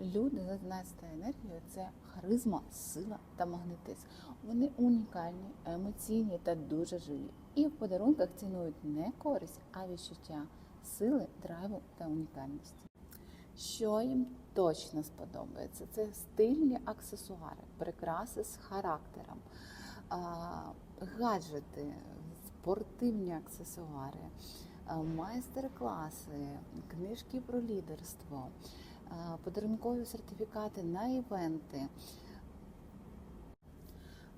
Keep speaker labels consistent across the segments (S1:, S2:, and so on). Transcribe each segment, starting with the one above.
S1: Люди з 11 енергією це харизма, сила та магнетизм. Вони унікальні, емоційні та дуже живі. І в подарунках цінують не користь, а відчуття сили, драйву та унікальності. Що їм точно сподобається, це стильні аксесуари, прикраси з характером, гаджети, спортивні аксесуари, майстер-класи, книжки про лідерство, подарункові сертифікати на івенти.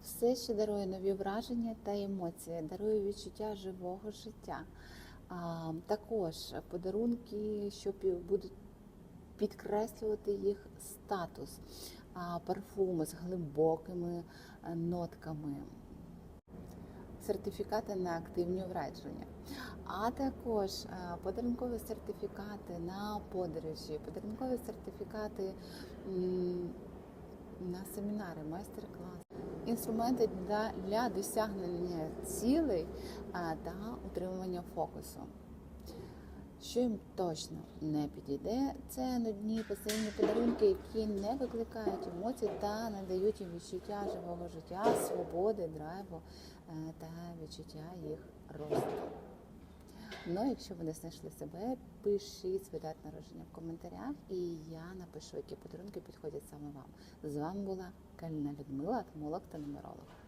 S1: Все, що дарує нові враження та емоції, дарує відчуття живого життя. Також подарунки, що будуть підкреслювати їх статус, парфуми з глибокими е, нотками, сертифікати на активні враження, а також е, подарункові сертифікати на подорожі, подарункові сертифікати на семінари, майстер-класи, інструменти для, для досягнення цілей та утримування фокусу. Що їм точно не підійде, це нудні пасивні подарунки, які не викликають емоцій та надають їм відчуття живого життя, свободи, драйву е, та відчуття їх росту. Ну, якщо ви не знайшли себе, пишіть свій дат народження в коментарях, і я напишу, які подарунки підходять саме вам. З вами була Каліна Людмила, атомолог та нумеролог.